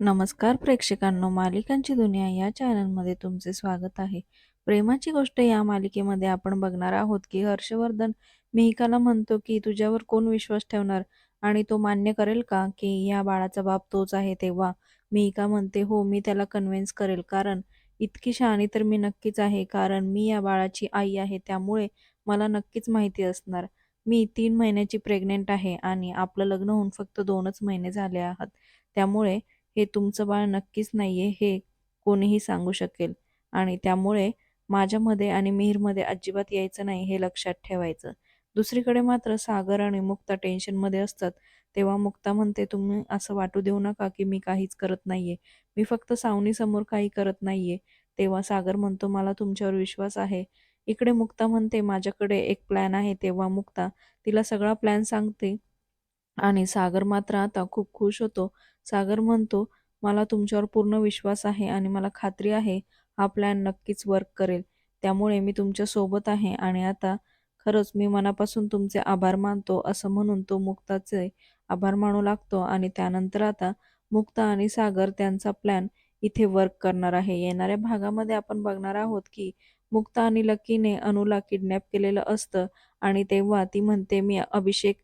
नमस्कार प्रेक्षकांनो मालिकांची दुनिया या चॅनलमध्ये तुमचे स्वागत आहे. प्रेमाची गोष्ट या मालिकेमध्ये आपण बघणार आहोत की हर्षवर्धन मिहिकाला म्हणतो की तुझ्यावर कोण विश्वास ठेवणार? आणि तो मान्य करेल का की या बाळाचा बाप तोच आहे तेव्हा? मिहिका म्हणते हो मी त्याला कन्व्हिन्स करेल. कारण इतकी शहाणी तर मी नक्कीच आहे. कारण मी या बाळाची आई आहे. त्यामुळे मला नक्कीच माहिती असणार. मी तीन महिन्याची प्रेग्नेंट आहे आणि आपलं लग्न होऊन फक्त दोनच महिने झाले आहात. त्यामुळे हे तुमचं बाळ नक्कीच नाहीये हे कोणीही सांगू शकेल. आणि त्यामुळे माझ्यामध्ये आणि मिहीरमध्ये अजिबात यायचं नाही हे लक्षात ठेवायचं. दुसरीकडे मात्र सागर आणि मुक्ता टेन्शनमध्ये असतात. तेव्हा मुक्ता म्हणते तुम्ही असं वाटू देऊ नका की मी काहीच करत नाहीये. मी फक्त सावनीसमोर काही करत नाहीये. तेव्हा सागर म्हणतो मला तुमच्यावर विश्वास आहे. इकडे मुक्ता म्हणते माझ्याकडे एक प्लॅन आहे. तेव्हा मुक्ता तिला सगळा प्लॅन सांगते. आणि सागर मात्र आता खूप खुश होतो. सागर म्हणतो मला तुमच्यावर पूर्ण विश्वास आहे आणि मला खात्री आहे हा प्लॅन नक्कीच वर्क करेल. त्यामुळे मी तुमच्यासोबत आहे आणि आता खरंच मी मनापासून तुमचे आभार मानतो असं म्हणून तो मुक्ताचे आभार मानू लागतो आणि त्यानंतर आता मुक्ता आणि सागर त्यांचा प्लॅन इथे वर्क करणार आहे. येणाऱ्या भागामध्ये आपण बघणार आहोत की मुक्ता आणि लकीने अनुला किडनॅप केलेलं असतं आणि तेव्हा ती म्हणते मी अभिषेक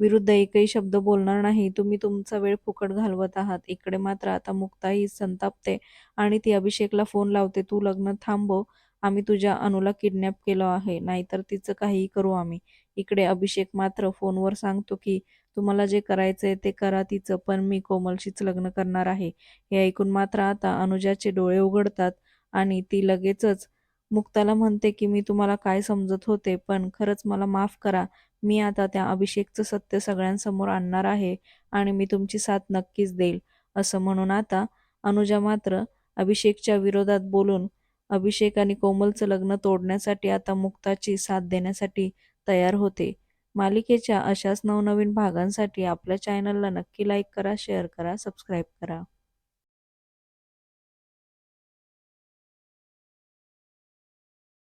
विरुद्ध एकही शब्द बोलणार नाही. तुम्ही तुमचा वेळ फुकट घालवत आहात. इकडे मात्र आता मुक्ताही संतापते आणि ती अभिषेकला फोन लावते. तू लग्न थांबव. आम्ही तुझ्या अनुला किडनॅप केलं आहे. नाहीतर तिचं काहीही करू आम्ही. इकडे अभिषेक मात्र फोनवर सांगतो की तुम्हाला जे करायचंय ते करा तिचं. पण मी कोमलशीच लग्न करणार आहे. हे ऐकून मात्र आता अनुजाचे डोळे उघडतात आणि ती लगेचच मुक्ताला म्हणते की मी तुम्हाला काय समजत होते पण खरंच मला माफ करा. मी आता त्या अभिषेकचं सत्य सगळ्यांसमोर आणणार आहे आणि मी तुमची साथ नक्कीच देईल. असं म्हणून आता अनुजा मात्र अभिषेकच्या विरोधात बोलून अभिषेक आणि कोमलचं लग्न तोडण्यासाठी आता मुक्ताची साथ देण्यासाठी तयार होते. मालिकेच्या अशाच नवनवीन भागांसाठी आपल्या चॅनलला नक्की लाईक करा शेअर करा सबस्क्राईब करा.